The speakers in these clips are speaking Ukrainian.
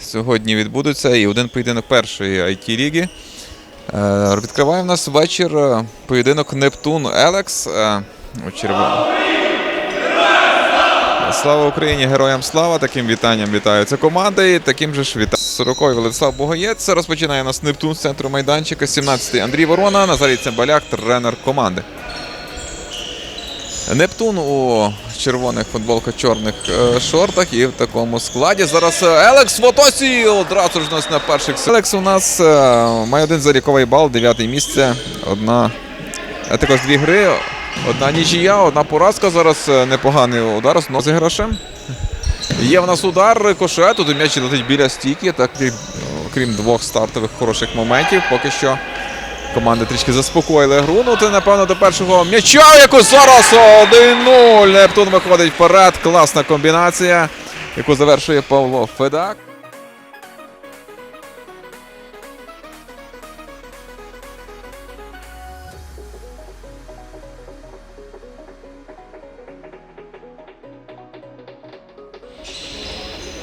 Сьогодні відбудеться і один поєдинок першої it ліги. Е, Відкриває в нас вечір е, поєдинок Нептун Елекс. е, Слава Україні! Героям слава! Таким вітанням вітаються команди. І таким же ж вітає 40-й Владислав Богоєць. Розпочинає нас Нептун з центру майданчика. 17-й Андрій Ворона, Назарій Цимбаляк, тренер команди. Нептун у червоних футболко-чорних е, шортах і в такому складі. Зараз е, Елекс атаці одразу ж у нас на перших. Елекс у нас е, має один заліковий бал, дев'яте місце. Одна а також дві гри. Одна нічия, одна поразка. Зараз е, непоганий удар з розіграшем. Є в нас удар рикошет, тут м'яч летить біля стійки, так крім, крім двох стартових хороших моментів. Поки що Команди трішки заспокоїли гру. Ну, це, напевно, до першого м'яча, яку зараз 1-0. Нептун виходить вперед. Класна комбінація, яку завершує Павло Федак.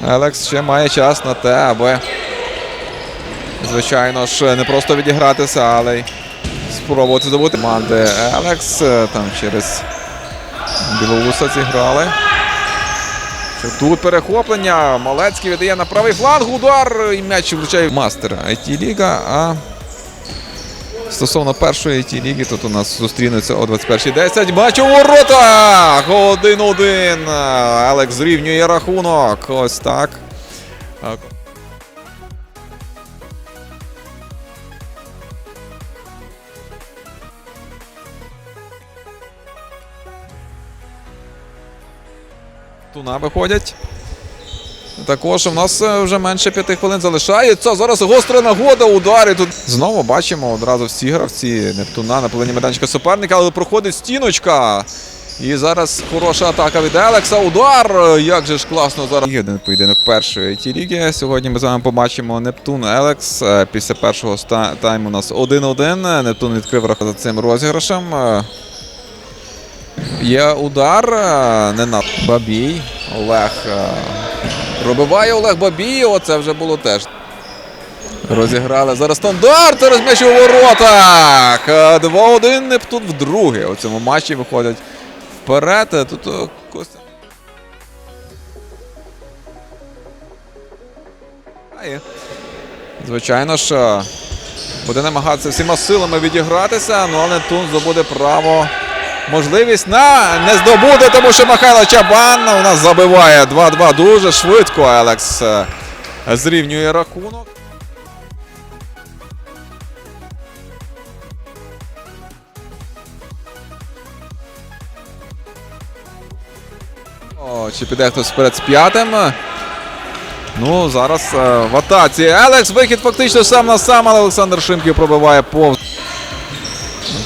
Елекс ще має час на те, аби Звичайно ж, не просто відігратися, але й спробувати здобути команди. Елекс е, там через Білоуса зіграли. Тут перехоплення. Малецький віддає на правий фланг. Удар і м'яч влучає мастер it ліга. А стосовно першої it ліги, тут у нас зустрінуться о 21.10. Матч у воротах! 1-1. Елекс зрівнює рахунок. Ось так. А, виходять. Також у нас е, вже менше п'яти хвилин залишається. Зараз гостра нагода, удари. Тут знову бачимо одразу всі гравці Нептуна на половині майданчика суперника, але проходить стіночка. І зараз хороша атака від Елекса. Удар! Як же ж класно зараз. Є один поєдинок першої it ліги. Сьогодні ми з вами побачимо Нептун Елекс. Е, Після першого тайму у нас 1-1. Нептун відкрив за цим розіграшем. Е, Є удар. е, Не на Бабій. Олег. е, Пробиває Олег Бабій. Оце вже було теж. Розіграли зараз стандарт. Зараз м'яч у воротах. Е, 2-1 Нептун вдруге. У цьому матчі виходять вперед. Е, Тут е, Костя. Звичайно ж, е, буде намагатися всіма силами відігратися, ну але Нептун здобуде право. Можливість на не здобуде, тому що Михайло Чабан у нас забиває 2-2 дуже швидко. Елекс е, зрівнює рахунок. О, чи піде хтось вперед з п'ятим? Ну, зараз е, в атаці. Елекс вихід фактично сам на сам, але Олександр Шимків пробиває повз.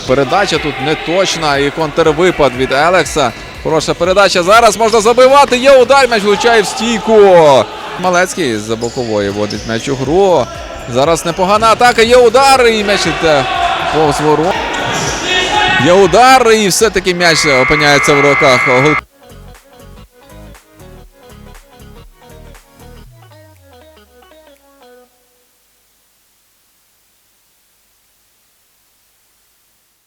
Передача тут не точна і контрвипад від Елекса. Хороша передача. Зараз можна забивати. Є удар, м'яч влучає в стійку. Малецький з бокової водить м'яч у гру. Зараз непогана атака. Є удар і м'яч іде повз ворот. Є удар і все-таки м'яч опиняється в руках.